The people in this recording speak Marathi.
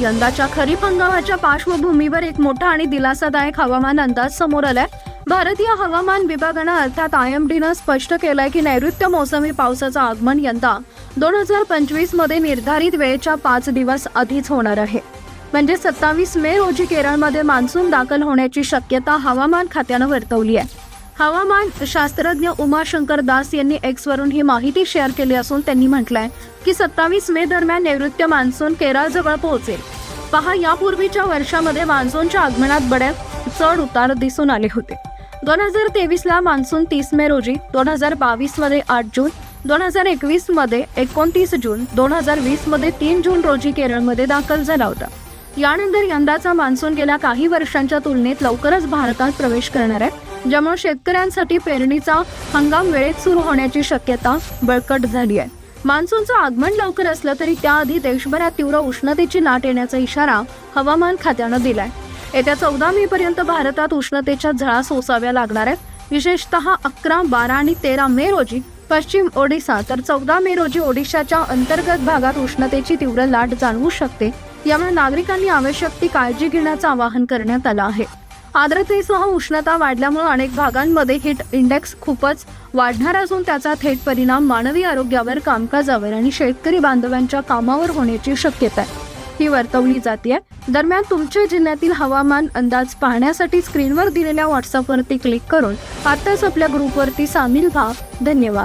यंदाच्या खरीप हंगामाच्या पार्श्वभूमीवर एक मोठा आणि दिलासादायक हवामान अंदाज समोर आलाय. भारतीय हवामान विभागानं अर्थात आय एम डीनं स्पष्ट केलंय की नैऋत्य मोसमी पावसाचं आगमन यंदा दोन हजार पंचवीसमध्ये निर्धारित वेळेच्या पाच दिवस आधीच होणार आहे. म्हणजे सत्तावीस मे रोजी केरळमध्ये मान्सून दाखल होण्याची शक्यता हवामान खात्यानं वर्तवली आहे. हवामान शास्त्रज्ञ उमाशंकर दास यांनी एक्सवरून ही माहिती शेअर केली असून त्यांनी म्हटलंय की सत्तावीस मे दरम्यान नैऋत्य मान्सून केरळजवळ पोहोचेल. पहा यापूर्वीच्या वर्षामध्ये मान्सूनच्या आगमनात बऱ्याच चढ उतार दिसून आले होते. दोन हजार तेवीसला मान्सून तीस मे रोजी दोन हजार बावीसमध्ये आठ जून दोन हजार एकवीसमध्ये एकोणतीस जून दोन हजार वीसमध्ये तीन जून रोजी केरळमध्ये दाखल झाला होता. यानंतर यंदाचा मान्सून गेल्या काही वर्षांच्या तुलनेत लवकरच भारतात प्रवेश करणार आहे. ज्यामुळे शेतकऱ्यांसाठी पेरणीचा हंगाम वेळेत सुरू होण्याची शक्यता बळकट झाली आहे. मान्सूनचं आगमन लवकर असलं तरी त्याआधी देशभरात तीव्र उष्णतेची लाट येण्याचा इशारा हवामान खात्यानं दिलाय. येत्या चौदा मे पर्यंत भारतात उष्णतेच्या झळा सोसाव्या लागणार आहेत. विशेषतः अकरा बारा आणि तेरा मे रोजी पश्चिम ओडिसा तर चौदा मे रोजी ओडिशाच्या अंतर्गत भागात उष्णतेची तीव्र लाट जाणवू शकते. यामुळे नागरिकांनी आवश्यक ती काळजी घेण्याचं आवाहन करण्यात आलं आहे. आर्द्रतेसह उष्णता वाढल्यामुळे अनेक भागांमध्ये हीट इंडेक्स खूपच वाढणार असून त्याचा थेट परिणाम मानवी आरोग्यावर कामकाजावर आणि शेतकरी बांधवांच्या कामावर होण्याची शक्यता आहे. ही वर्तवली जाते दरम्यान तुमच्या जिल्ह्यातील हवामान अंदाज पाहण्यासाठी स्क्रीनवर दिलेल्या व्हॉट्सअपवरती क्लिक करून आत्ताच आपल्या ग्रुपवरती सामील व्हा. धन्यवाद.